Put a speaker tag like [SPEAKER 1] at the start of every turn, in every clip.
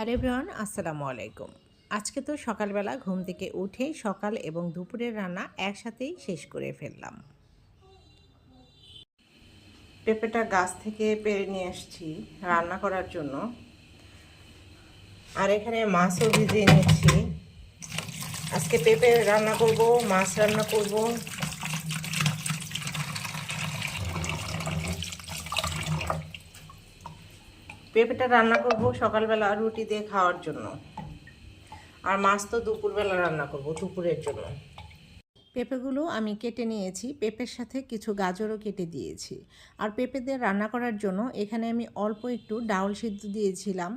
[SPEAKER 1] Hello everyone, আসসালামু আলাইকুম। আজকে তো সকালবেলা ঘুম থেকে উঠেই সকাল এবং দুপুরের রান্না একসাথেই শেষ করে ফেললাম। পেঁপেটা গাছ থেকে পেরে নিয়ে আসছি রান্না করার জন্য। আর এখানে মাছও ভিজিয়ে নিচ্ছি। আজকে পেঁপে রান্না করব, মাছ রান্না করব। পেঁপেটা রান্না করব সকালবেলা রুটি দিয়ে খাওয়ার জন্য। আর মাছ তো দুপুরবেলা রান্না করব, দুপুরের জন্য। পেঁপেগুলো আমি কেটে নিয়েছি, পেঁপের সাথে কিছু গাজরও কেটে দিয়েছি। আর পেঁপে দিয়ে রান্না করার জন্য এখানে আমি অল্প একটু ডাউল সিদ্ধ দিয়েছিলাম।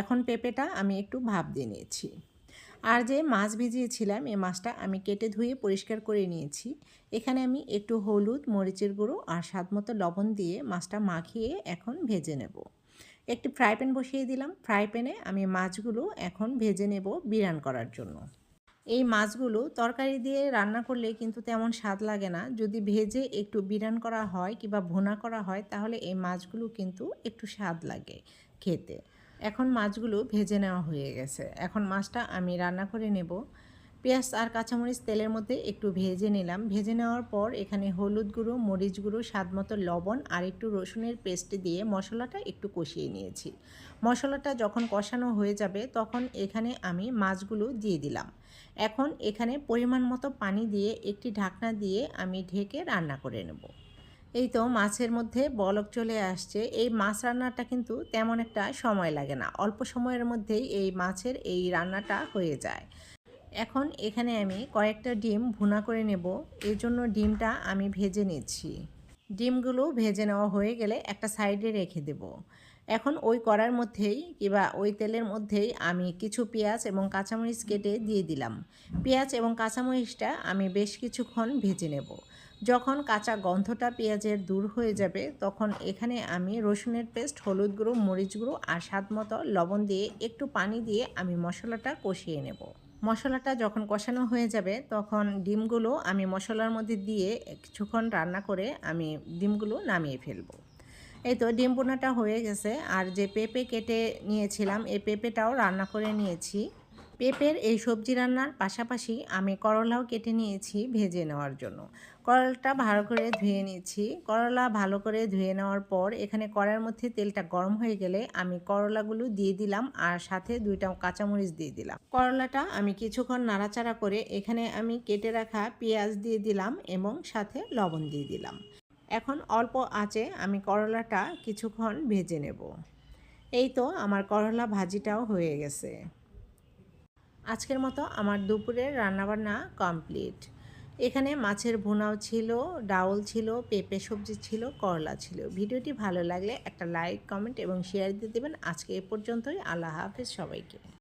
[SPEAKER 1] এখন পেঁপেটা আমি একটু ভাপ দিয়ে নিয়েছি। আর যে মাছ ভিজিয়েছিলাম এই মাছটা আমি কেটে ধুয়ে পরিষ্কার করে নিয়েছি। এখানে আমি একটু হলুদ, মরিচের গুঁড়ো আর স্বাদ মতো লবণ দিয়ে মাছটা মাখিয়ে এখন ভেজে নেব। একটি ফ্রাই প্যান বসিয়ে দিলাম। ফ্রাই প্যানে আমি মাছগুলো এখন ভেজে নেব বিরান করার জন্য। এই মাছগুলো তরকারি দিয়ে রান্না করলে কিন্তু তেমন স্বাদ লাগে না। যদি ভেজে একটু বিরান করা হয় কিংবা ভুনা করা হয়, তাহলে এই মাছগুলো কিন্তু একটু স্বাদ লাগে খেতে। এখন মাছগুলো ভেজে নেওয়া হয়ে গেছে। এখন মাছটা আমি রান্না করে নেব। পেঁয়াজ আর কাঁচামরিচ তেলের মধ্যে একটু ভেজে নিলাম। ভেজে নেওয়ার পর এখানে হলুদ গুঁড়ো, মরিচ গুঁড়ো, স্বাদ মতো লবণ আর একটু রসুনের পেস্ট দিয়ে মশলাটা একটু কষিয়ে নিয়েছি। মশলাটা যখন কষানো হয়ে যাবে তখন এখানে আমি মাছগুলো দিয়ে দিলাম। এখন এখানে পরিমাণ মতো পানি দিয়ে একটি ঢাকনা দিয়ে আমি ঢেকে রান্না করে নেব। এই তো মাছের মধ্যে বলক চলে আসছে। এই মাছ রান্নাটা কিন্তু তেমন একটা সময় লাগে না। অল্প সময়ের মধ্যেই এই মাছের এই রান্নাটা হয়ে যায়। এখন এখানে আমি কয়েকটা ডিম ভুনা করে নেব। এর জন্য ডিমটা আমি ভেজে নিচ্ছি। ডিমগুলো ভেজে নেওয়া হয়ে গেলে একটা সাইডে রেখে দেব। এখন ওই করার মধ্যেই কিংবা ওই তেলের মধ্যেই আমি কিছু পেঁয়াজ এবং কাঁচামরিচ কেটে দিয়ে দিলাম। পেঁয়াজ এবং কাঁচামরিচটা আমি বেশ কিছুক্ষণ ভেজে নেব। যখন কাঁচা গন্ধটা পেঁয়াজের দূর হয়ে যাবে, তখন এখানে আমি রসুনের পেস্ট, হলুদ গুঁড়ো, মরিচ গুঁড়ো আর স্বাদ মতো লবণ দিয়ে একটু পানি দিয়ে আমি মশলাটা কষিয়ে নেব। মশলাটা যখন কষানো হয়ে যাবে, তখন ডিমগুলো আমি মশলার মধ্যে দিয়ে কিছুক্ষণ রান্না করে আমি ডিমগুলো নামিয়ে ফেলব। এই তো ডিম পোনাটা হয়ে গেছে। আর যে পেঁপে কেটে নিয়েছিলাম, এই পেঁপেটাও রান্না করে নিয়েছি। পেঁপের এই সবজি রান্নার পাশাপাশি আমি করলাও কেটে নিয়েছি ভেজে নেওয়ার জন্য। করলাটা ভালো করে ধুয়ে নিয়েছি করলা ভালো করে ধুয়ে নেওয়ার পর এখানে কড়ার মধ্যে তেলটা গরম হয়ে গেলে আমি করলাগুলো দিয়ে দিলাম আর সাথে দুইটা কাঁচামরিচ দিয়ে দিলাম। করলাটা আমি কিছুক্ষণ নাড়াচাড়া করে এখানে আমি কেটে রাখা পেঁয়াজ দিয়ে দিলাম এবং সাথে লবণ দিয়ে দিলাম। এখন অল্প আঁচে আমি করলাটা কিছুক্ষণ ভেজে নেব। এই তো আমার করলা ভাজিটাও হয়ে গেছে। আজকের মতো আমার দুপুরের রান্নাবান্না কমপ্লিট। এখানে মাছের ভুনাও ছিল, ডাউল ছিল, পেঁপে সবজি ছিল, করলা ছিল। ভিডিওটি ভালো লাগলে একটা লাইক, কমেন্ট এবং শেয়ার দিয়ে দেবেন। আজকে এ পর্যন্তই। আল্লাহ হাফেজ সবাইকে।